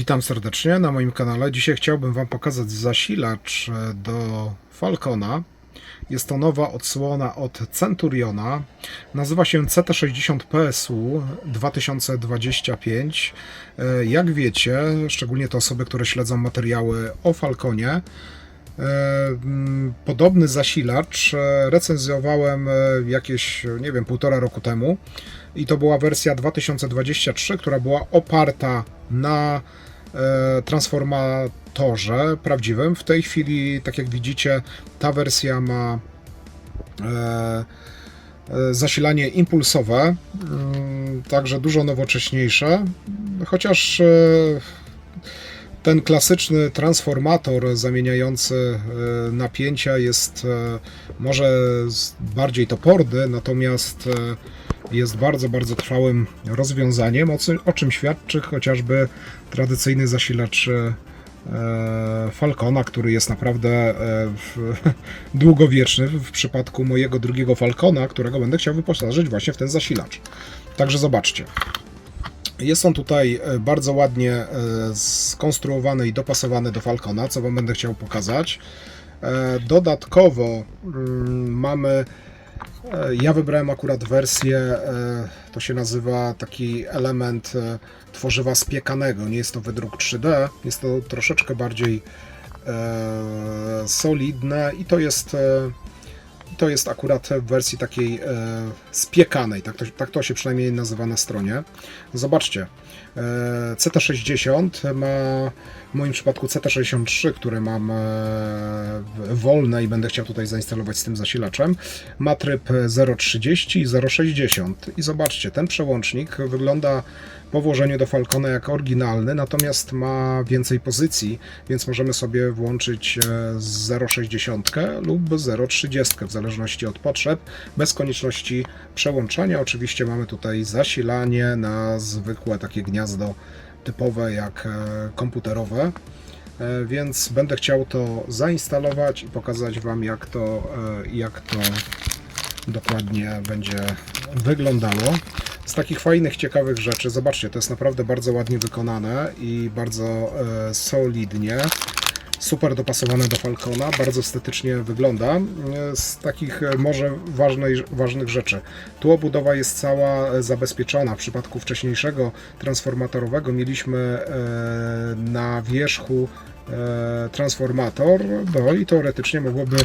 Witam serdecznie na moim kanale. Dzisiaj chciałbym Wam pokazać zasilacz e, do Falcona. Jest to nowa odsłona od Centuriona. Nazywa się CT60 PSU 2025. E, Jak wiecie, szczególnie te osoby, które śledzą materiały o Falconie, e, Podobny zasilacz e, recenzjowałem jakieś, nie wiem, półtora roku temu i to była wersja 2023, która była oparta na transformatorze prawdziwym. W tej chwili, tak jak widzicie, ta wersja ma e, e, zasilanie impulsowe, mm, także dużo nowocześniejsze, chociaż e, ten klasyczny transformator zamieniający e, napięcia jest e, może bardziej toporny, natomiast e, jest bardzo, bardzo trwałym rozwiązaniem, o, czym świadczy chociażby tradycyjny zasilacz Falcona, który jest naprawdę długowieczny w przypadku mojego drugiego Falcona, którego będę chciał wyposażyć właśnie w ten zasilacz. Także zobaczcie. Jest on tutaj e, bardzo ładnie e, skonstruowany i dopasowany do Falcona, co Wam będę chciał pokazać. E, Dodatkowo mm, mamy, ja wybrałem akurat wersję, to się nazywa taki element tworzywa spiekanego. Nie jest to wydruk 3D, jest to troszeczkę bardziej solidne i to jest to jest akurat w wersji takiej e, spiekanej, tak to, tak to się przynajmniej nazywa na stronie. Zobaczcie, e, CT60 ma w moim przypadku CT63, które mam e, wolne i będę chciał tutaj zainstalować z tym zasilaczem, ma tryb 0.30 i 0.60 i zobaczcie, ten przełącznik wygląda po włożeniu do Falcona jak oryginalny, natomiast ma więcej pozycji, więc możemy sobie włączyć e, 0,60 lub 0,30 w zależności od potrzeb, bez konieczności przełączania. Oczywiście mamy tutaj zasilanie na zwykłe takie gniazdo typowe jak e, komputerowe. E, Więc będę chciał to zainstalować i pokazać Wam, jak to, e, jak to dokładnie będzie wyglądało. Z takich fajnych, ciekawych rzeczy, zobaczcie, to jest naprawdę bardzo ładnie wykonane i bardzo e, solidnie. Super dopasowane do Falcona, bardzo estetycznie wygląda. E, Z takich e, może ważnej, ważnych rzeczy. Tu obudowa jest cała e, zabezpieczona. W przypadku wcześniejszego transformatorowego mieliśmy na wierzchu transformator, no i teoretycznie mogłoby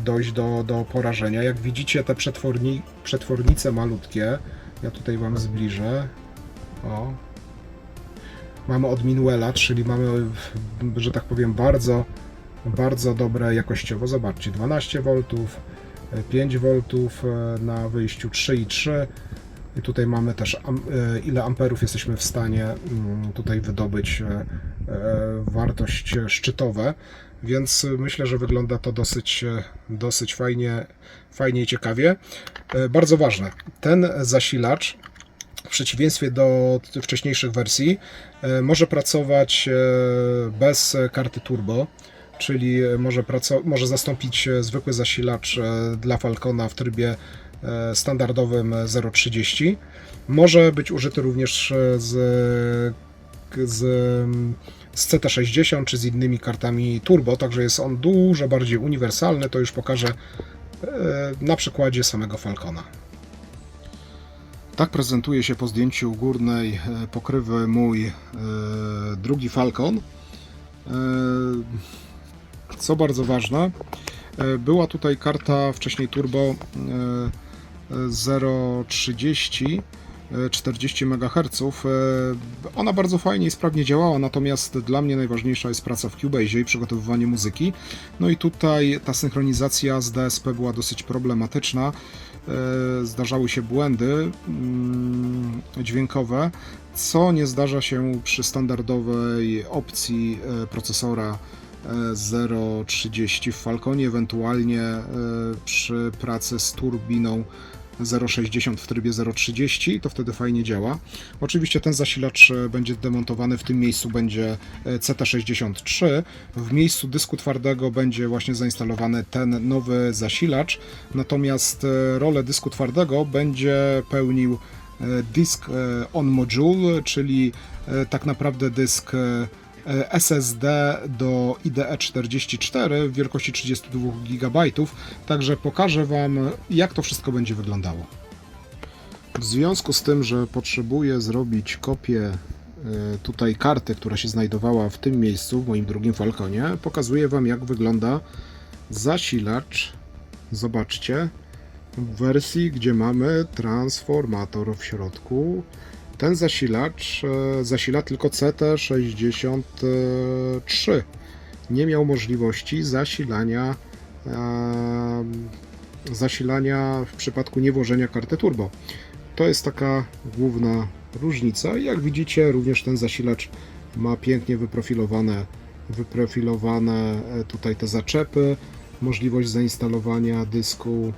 dojść do, do porażenia. Jak widzicie, te przetworni, przetwornice malutkie, ja tutaj Wam zbliżę. O. Mamy od Minuela, czyli mamy, że tak powiem, bardzo, bardzo dobre jakościowo. Zobaczcie, 12 V, 5 V na wyjściu 3,3 i tutaj mamy też e, ile amperów jesteśmy w stanie mm, tutaj wydobyć e, e, wartość szczytowe, więc myślę, że wygląda to dosyć, e, dosyć fajnie, fajnie i ciekawie. E, Bardzo ważne, ten zasilacz w przeciwieństwie do wcześniejszych wersji e, może pracować bez karty turbo, czyli może, może zastąpić zwykły zasilacz dla Falcona w trybie standardowym 0.30. Może być użyty również z, z, z CT60 czy z innymi kartami turbo, także jest on dużo bardziej uniwersalny. To już pokażę e, na przykładzie samego Falcona. Tak prezentuje się po zdjęciu górnej e, pokrywy mój e, drugi Falcon. Co bardzo ważne, była tutaj karta wcześniej turbo e, e, 030 e, 40 MHz. E, Ona bardzo fajnie i sprawnie działała, natomiast dla mnie najważniejsza jest praca w Cubase i przygotowywanie muzyki. No i tutaj ta synchronizacja z DSP była dosyć problematyczna. E, Zdarzały się błędy mm, dźwiękowe, co nie zdarza się przy standardowej opcji e, procesora e, 0.30 w Falconie, ewentualnie przy pracy z turbiną 0.60 w trybie 0.30, to wtedy fajnie działa. Oczywiście ten zasilacz e, będzie demontowany, w tym miejscu będzie e, CT63. W miejscu dysku twardego będzie właśnie zainstalowany ten nowy zasilacz, natomiast e, rolę dysku twardego będzie pełnił Disk on Module, czyli tak naprawdę dysk SSD do IDE 44 w wielkości 32 GB. Także pokażę Wam, jak to wszystko będzie wyglądało. W związku z tym, że potrzebuję zrobić kopię e, tutaj karty, która się znajdowała w tym miejscu, w moim drugim Falconie, pokazuję Wam, jak wygląda zasilacz. Zobaczcie, w wersji, gdzie mamy transformator w środku. Ten zasilacz e, zasila tylko CT63. Nie miał możliwości zasilania e, zasilania w przypadku niewłożenia karty turbo. To jest taka główna różnica. Jak widzicie, również ten zasilacz ma pięknie wyprofilowane, wyprofilowane e, tutaj te zaczepy, możliwość zainstalowania dysku,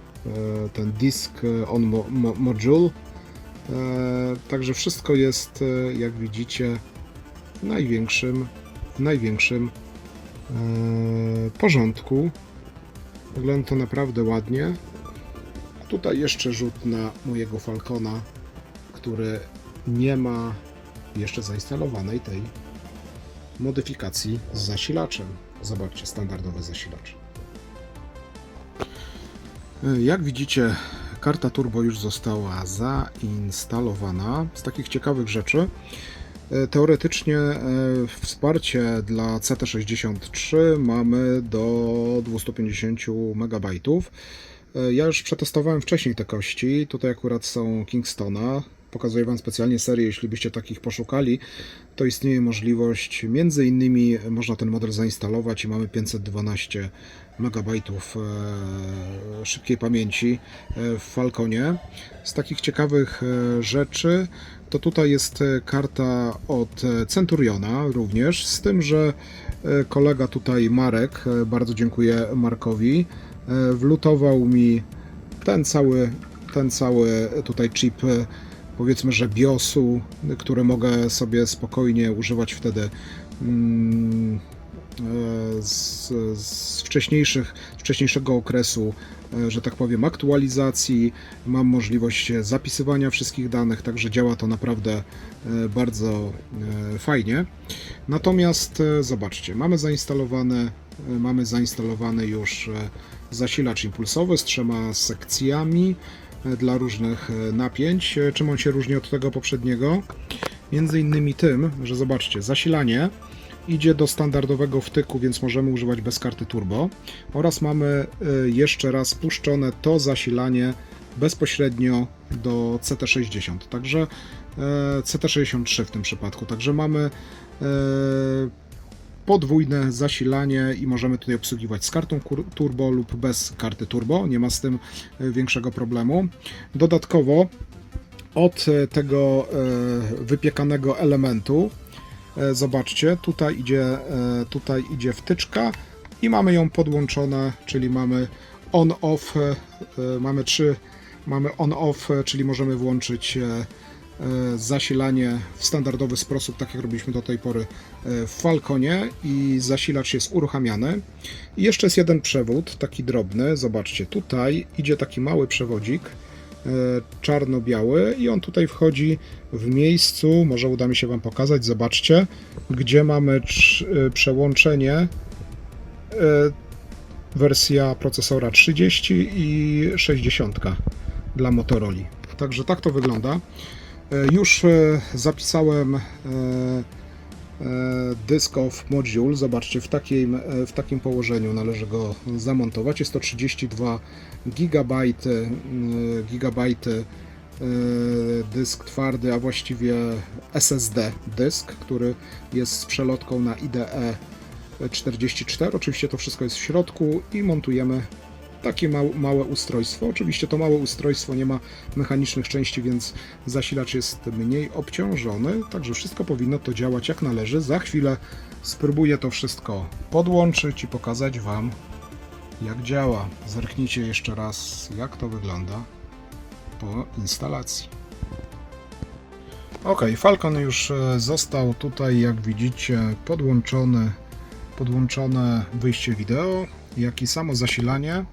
ten disk on mo, mo, module. Także wszystko jest, jak widzicie, w największym, w największym porządku. Wygląda to naprawdę ładnie. Tutaj jeszcze rzut na mojego Falcona, który nie ma jeszcze zainstalowanej tej modyfikacji z zasilaczem. Zobaczcie, standardowy zasilacz. Jak widzicie, karta turbo już została zainstalowana. Z takich ciekawych rzeczy, e, teoretycznie e, wsparcie dla CT63 mamy do 250 MB. E, Ja już przetestowałem wcześniej te kości. Tutaj akurat są Kingstona. Pokazuję Wam specjalnie serię, jeśli byście takich poszukali, to istnieje możliwość, między innymi można ten model zainstalować i mamy 512 MB szybkiej pamięci e, w Falconie. Z takich ciekawych e, rzeczy to tutaj jest e, karta od e, Centuriona również, z tym, że e, kolega tutaj Marek, e, bardzo dziękuję Markowi, e, wlutował mi ten cały, ten cały tutaj chip, e, powiedzmy, że BIOSu, który mogę sobie spokojnie używać wtedy mm, e, z, z wcześniejszych, wcześniejszego okresu, e, że tak powiem, aktualizacji. Mam możliwość zapisywania wszystkich danych, także działa to naprawdę e, bardzo fajnie. Natomiast zobaczcie, mamy zainstalowane, mamy zainstalowany już zasilacz impulsowy z trzema sekcjami dla różnych e, napięć. E, Czym on się różni od tego poprzedniego? Między innymi tym, że zobaczcie, zasilanie idzie do standardowego wtyku, więc możemy używać bez karty turbo. Oraz mamy e, jeszcze raz puszczone to zasilanie bezpośrednio do CT60. Także e, CT63 w tym przypadku. Także mamy e, podwójne zasilanie i możemy tutaj obsługiwać z kartą turbo lub bez karty turbo. Nie ma z tym e, większego problemu. Dodatkowo od e, tego e, wypiekanego elementu zobaczcie, tutaj idzie, tutaj idzie wtyczka i mamy ją podłączone, czyli mamy on-off, mamy trzy, mamy on-off, czyli możemy włączyć zasilanie w standardowy sposób, tak jak robiliśmy do tej pory e, w Falconie i zasilacz jest uruchamiany. I jeszcze jest jeden przewód, taki drobny, zobaczcie, tutaj idzie taki mały przewodzik, e, czarno-biały i on tutaj wchodzi w miejscu, może uda mi się Wam pokazać, zobaczcie, gdzie mamy e, przełączenie e, wersja procesora 30 i 60 dla Motorola. Także tak to wygląda. E, Już e, zapisałem e, e, Disk of Module. Zobaczcie, w takim, w takim położeniu należy go zamontować. Jest to 32 GB, e, dysk twardy, a właściwie SSD dysk, który jest z przelotką na IDE 44. Oczywiście to wszystko jest w środku i montujemy takie mał, małe ustrojstwo. Oczywiście to małe ustrojstwo nie ma mechanicznych części, więc zasilacz jest mniej obciążony, także wszystko powinno to działać jak należy. Za chwilę spróbuję to wszystko podłączyć i pokazać Wam jak działa. Zerknijcie jeszcze raz jak to wygląda po instalacji. Ok, Falcon już e, został tutaj, jak widzicie, podłączony, podłączone wyjście wideo, jak i samo zasilanie.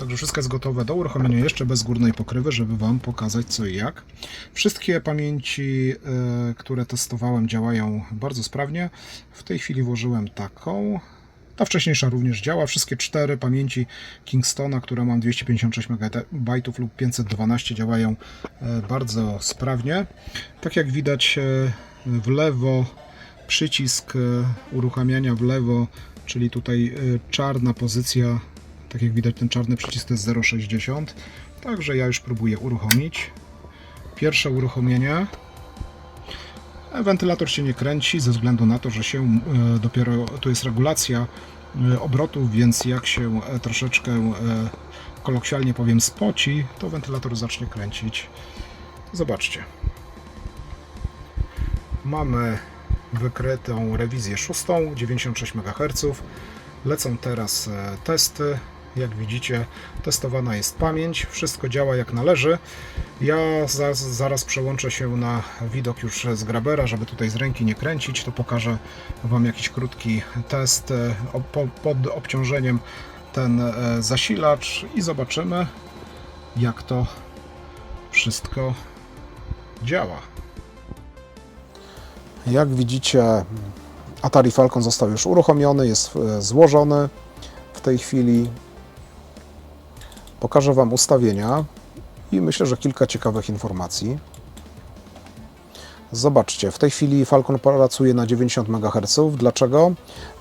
Także wszystko jest gotowe do uruchomienia jeszcze bez górnej pokrywy, żeby Wam pokazać co i jak. Wszystkie pamięci, e, które testowałem działają bardzo sprawnie. W tej chwili włożyłem taką. Ta wcześniejsza również działa. Wszystkie cztery pamięci Kingstona, które mam 256 MB lub 512 działają e, bardzo sprawnie. Tak jak widać e, w lewo przycisk uruchamiania w lewo, czyli tutaj czarna pozycja, tak jak widać ten czarny przycisk to jest 0,60. Także ja już próbuję uruchomić. Pierwsze uruchomienie. E, Wentylator się nie kręci ze względu na to, że się e, dopiero to jest regulacja e, obrotów, więc jak się troszeczkę kolokwialnie powiem spoci, to wentylator zacznie kręcić. Zobaczcie. Mamy wykrytą rewizję szóstą, 96 MHz. Lecą teraz testy. Jak widzicie, testowana jest pamięć, wszystko działa jak należy. Ja za, zaraz przełączę się na widok już z Grabera, żeby tutaj z ręki nie kręcić. To pokażę Wam jakiś krótki test e, pod obciążeniem ten e, zasilacz i zobaczymy, jak to wszystko działa. Jak widzicie, Atari Falcon został już uruchomiony, jest e, złożony w tej chwili. Pokażę Wam ustawienia i myślę, że kilka ciekawych informacji. Zobaczcie, w tej chwili Falcon pracuje na 90 MHz. Dlaczego?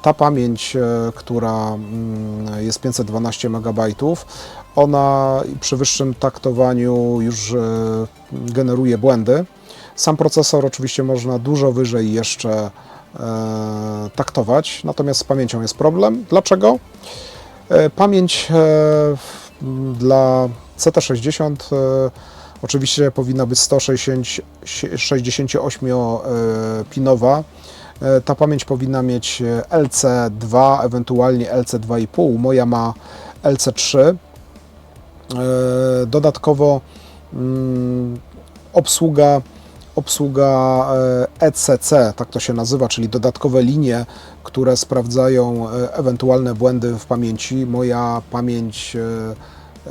Ta pamięć, e, która mm, jest 512 MB, ona przy wyższym taktowaniu już e, generuje błędy. Sam procesor oczywiście można dużo wyżej jeszcze e, taktować, natomiast z pamięcią jest problem. Dlaczego? Pamięć dla CT60 e, oczywiście powinna być 168-pinowa. E, Ta pamięć powinna mieć e, LC2, ewentualnie LC2,5. Moja ma LC3. E, Dodatkowo mm, obsługa obsługa e, ECC, tak to się nazywa, czyli dodatkowe linie, które sprawdzają e, ewentualne błędy w pamięci. Moja pamięć e,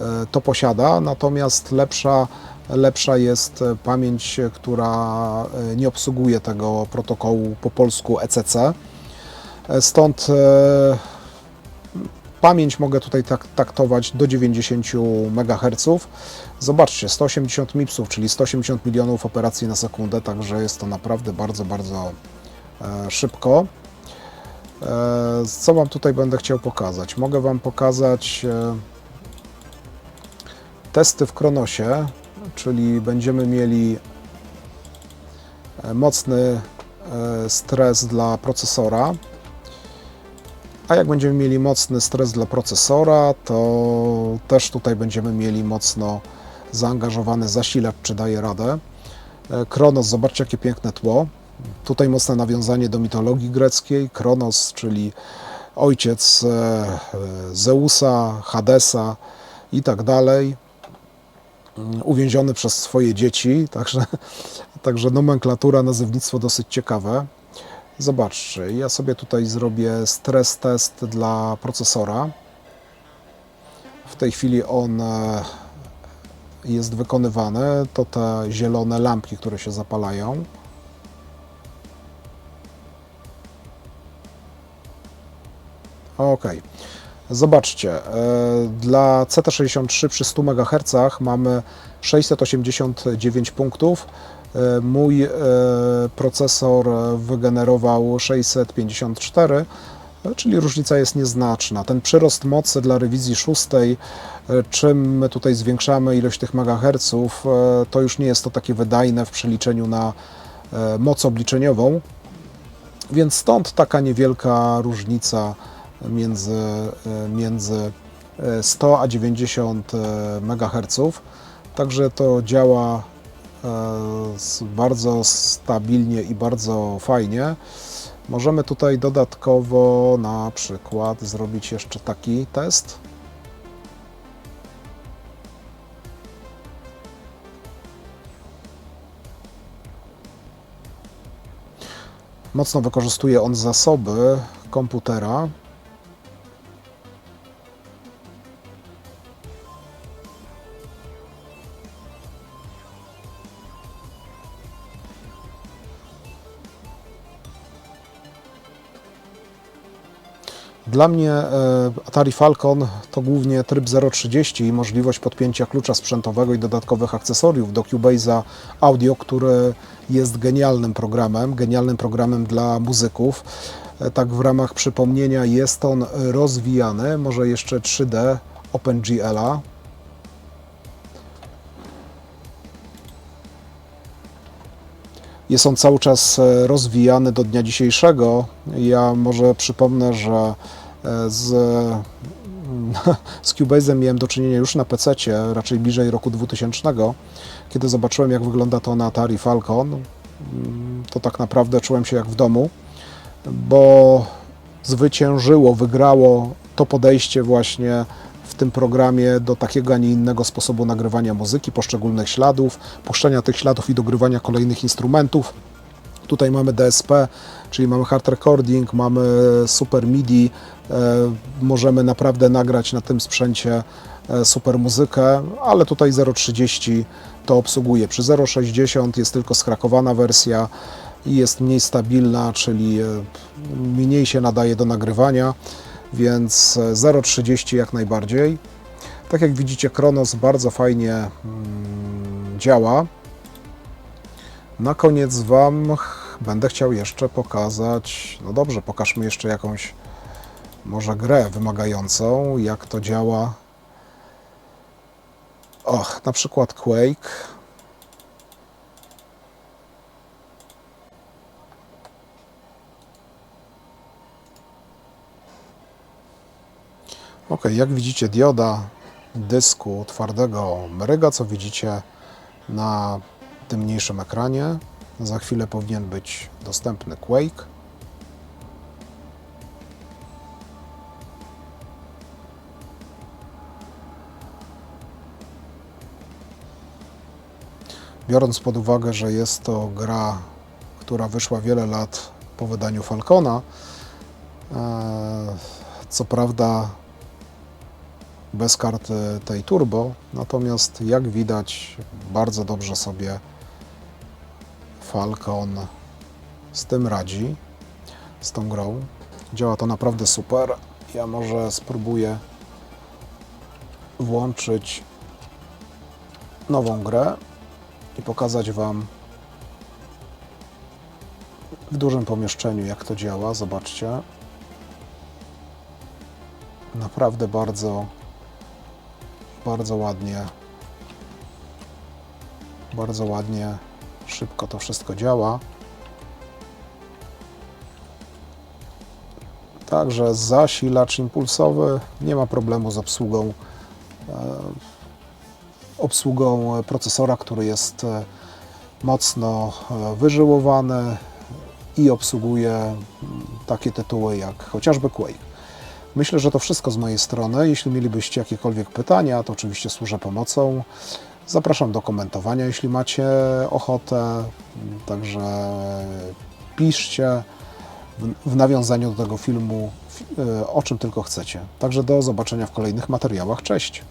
e, to posiada, natomiast lepsza, lepsza jest e, pamięć, e, która e, nie obsługuje tego protokołu po polsku ECC. E, Stąd e, Pamięć mogę tutaj tak, taktować do 90 MHz. Zobaczcie, 180 MIPSów, czyli 180 milionów operacji na sekundę, także jest to naprawdę bardzo, bardzo e, szybko. E, co Wam tutaj będę chciał pokazać? Mogę Wam pokazać e, testy w Kronosie, czyli będziemy mieli mocny stres dla procesora. A jak będziemy mieli mocny stres dla procesora, to też tutaj będziemy mieli mocno zaangażowany zasilacz, czy daje radę. E, Kronos, zobaczcie jakie piękne tło. Tutaj mocne nawiązanie do mitologii greckiej. Kronos, czyli ojciec e, e, Zeusa, Hadesa i tak dalej. Mm, Uwięziony przez swoje dzieci, także, także nomenklatura, nazewnictwo dosyć ciekawe. Zobaczcie, ja sobie tutaj zrobię stres test dla procesora. W tej chwili on e, jest wykonywany. To te zielone lampki, które się zapalają. Ok. Zobaczcie, e, dla CT63 przy 100 MHz mamy 689 punktów. E, Mój e, procesor wygenerował 654, e, czyli różnica jest nieznaczna. Ten przyrost mocy dla rewizji szóstej, e, czym my tutaj zwiększamy ilość tych megaherców, e, to już nie jest to takie wydajne w przeliczeniu na e, moc obliczeniową. Więc stąd taka niewielka różnica między, e, między e, 100 a 90 MHz. Także to działa e, bardzo stabilnie i bardzo fajnie. Możemy tutaj dodatkowo na przykład zrobić jeszcze taki test. Mocno wykorzystuje on zasoby komputera. Dla mnie e, Atari Falcon to głównie tryb 030 i możliwość podpięcia klucza sprzętowego i dodatkowych akcesoriów do Cubase'a Audio, który jest genialnym programem, genialnym programem dla muzyków. E, Tak w ramach przypomnienia jest on rozwijany, może jeszcze 3D OpenGL-a. Jest on cały czas e, rozwijany do dnia dzisiejszego. Ja może przypomnę, że z, z Cubase'em miałem do czynienia już na PC, raczej bliżej roku 2000, kiedy zobaczyłem, jak wygląda to na Atari Falcon. mm, To tak naprawdę czułem się jak w domu, bo zwyciężyło, wygrało to podejście właśnie w tym programie do takiego, a nie innego sposobu nagrywania muzyki, poszczególnych śladów, puszczenia tych śladów i dogrywania kolejnych instrumentów. Tutaj mamy DSP, czyli mamy hard recording, mamy super MIDI, e, możemy naprawdę nagrać na tym sprzęcie e, super muzykę, ale tutaj 0.30 to obsługuje. Przy 0.60 jest tylko skrakowana wersja i jest mniej stabilna, czyli e, mniej się nadaje do nagrywania, więc e, 0.30 jak najbardziej. Tak jak widzicie, Kronos bardzo fajnie mm, działa. Na koniec Wam będę chciał jeszcze pokazać, no dobrze, pokażmy jeszcze jakąś może grę wymagającą, jak to działa. Och, na przykład Quake. Ok, jak widzicie, dioda dysku twardego mryga, co widzicie na tym mniejszym ekranie. Za chwilę powinien być dostępny Quake. Biorąc pod uwagę, że jest to gra, która wyszła wiele lat po wydaniu Falcona, e, co prawda bez karty tej turbo, natomiast jak widać bardzo dobrze sobie Falcon z tym radzi, z tą grą. Działa to naprawdę super. Ja może spróbuję włączyć nową grę i pokazać Wam w dużym pomieszczeniu jak to działa. Zobaczcie. Naprawdę bardzo bardzo ładnie, bardzo ładnie, szybko to wszystko działa. Także zasilacz impulsowy, nie ma problemu z obsługą, obsługą procesora, który jest e, mocno e, wyżyłowany i obsługuje mm, takie tytuły jak chociażby Quake. Myślę, że to wszystko z mojej strony. Jeśli mielibyście jakiekolwiek pytania, to oczywiście służę pomocą. Zapraszam do komentowania, jeśli macie ochotę. Także piszcie w, nawiązaniu do tego filmu, fi- o czym tylko chcecie. Także do zobaczenia w kolejnych materiałach. Cześć!